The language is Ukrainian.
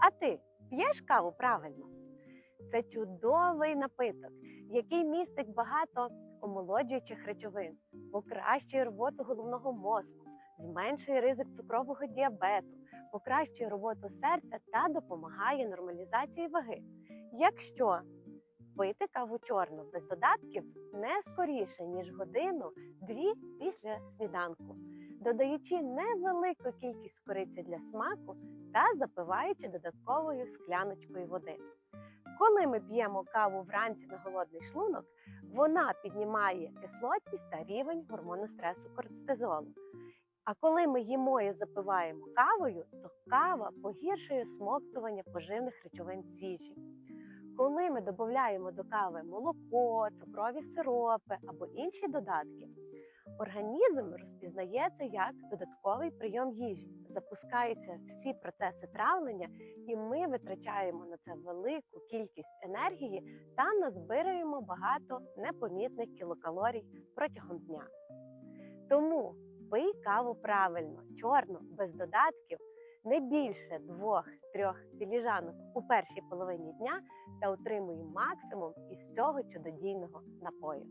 А ти п'єш каву правильно? Це чудовий напиток, який містить багато омолоджуючих речовин, покращує роботу головного мозку, зменшує ризик цукрового діабету, покращує роботу серця та допомагає нормалізації ваги. Якщо пити каву чорну без додатків не скоріше, ніж годину-дві після сніданку, додаючи невелику кількість кориці для смаку та запиваючи додатковою скляночкою води. Коли ми п'ємо каву вранці на голодний шлунок, вона піднімає кислотність та рівень гормону стресу кортизолу. А коли ми їмо і запиваємо кавою, то кава погіршує смоктування поживних речовин з їжі. Коли ми додаємо до кави молоко, цукрові сиропи або інші додатки, організм розпізнає це як додатковий прийом їжі, запускаються всі процеси травлення, і ми витрачаємо на це велику кількість енергії та назбираємо багато непомітних кілокалорій протягом дня. Тому пий каву правильно, чорну, без додатків, не більше двох-трьох філіжанок у першій половині дня та отримуй максимум із цього чудодійного напою.